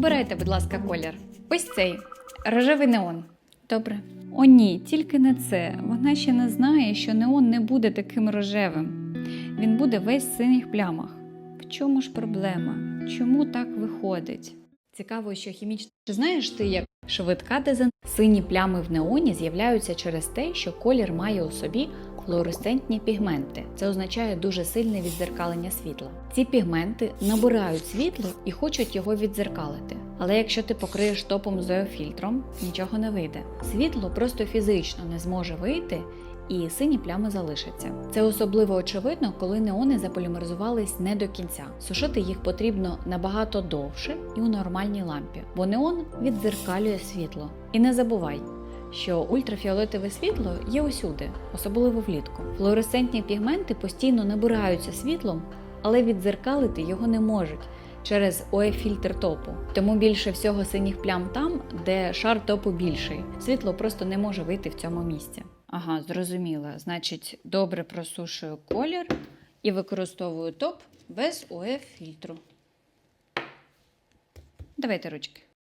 Обирайте, будь ласка, колір. Ось цей рожевий неон. Добре. О, ні, тільки не це. Вона ще не знає, що неон не буде таким рожевим. Він буде весь в синіх плямах. В чому ж проблема? Чому так виходить? Цікаво, що хімічно. Чи знаєш ти, як швидка дезин... Сині плями в неоні з'являються через те, що колір має у собі флуоресцентні пігменти. Це означає дуже сильне віддзеркалення світла. Ці пігменти набирають світло і хочуть його віддзеркалити. Але якщо ти покриєш топом з фільтром, нічого не вийде. Світло просто фізично не зможе вийти. І сині плями залишаться. Це особливо очевидно, коли неони заполімеризувались не до кінця. Сушити їх потрібно набагато довше і у нормальній лампі, бо неон віддзеркалює світло. І не забувай, що ультрафіолетове світло є усюди, особливо влітку. Флуоресцентні пігменти постійно набираються світлом, але віддзеркалити його не можуть. Через ОЕ-фільтр топу, тому більше всього синіх плям там, де шар топу більший. Світло просто не може вийти в цьому місці. Ага, зрозуміла. Значить, добре просушую колір і використовую топ без ОЕ-фільтру. Давайте ручки.